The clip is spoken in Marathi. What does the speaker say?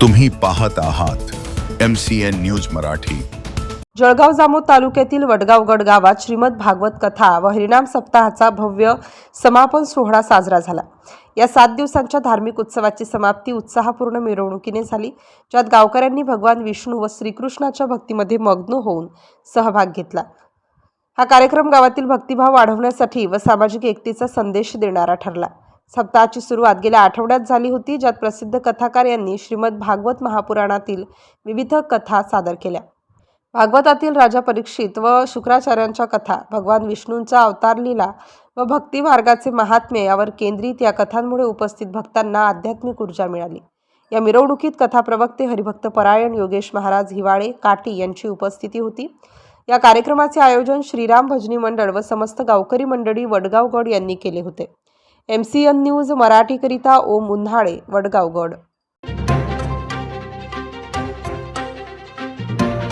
तुम्ही पाहत आहात M C N news Marathi. Jalgaon Jamod तालुक्यातील वडगावगड गावात श्रीमद भागवत कथा व हरिनाम सप्ताहाचा भव्य समापन सोहळा साजरा झाला. या सात दिवसांच्या धार्मिक उत्सवाची समाप्ती उत्साहपूर्ण मिरवणुकीने झाली. ज्यात गावकऱ्यांनी भगवान विष्णू व श्रीकृष्णाच्या भक्तीमध्ये मग्न होऊन सहभाग घेतला. हा कार्यक्रम गावातील भक्तिभाव वाढवण्यासाठी व सामाजिक एकतेचा संदेश देणारा ठरला. सप्ताहाची सुरुवात गेल्या आठवड्यात झाली होती ज्यात प्रसिद्ध कथाकार यांनी श्रीमद भागवत महापुराणातील विविध कथा सादर केल्या. भागवतातील राजा परीक्षित व शुक्राचार्यांच्या कथा भगवान विष्णूंचा अवतार लीला व भक्ती मार्गाचे महात्म्य यावर केंद्रित या कथांमुळे उपस्थित भक्तांना आध्यात्मिक ऊर्जा मिळाली. या मिरवणुकीत कथा प्रवक्ते हरिभक्त परायण योगेश महाराज हिवाळे काटी यांची उपस्थिती होती. या कार्यक्रमाचे आयोजन श्रीराम भजनी मंडळ व समस्त गावकरी मंडळी वडगावगड यांनी केले होते. एम सी एन न्यूज मराठीकरिता ओम उन्हाळे वडगावगड.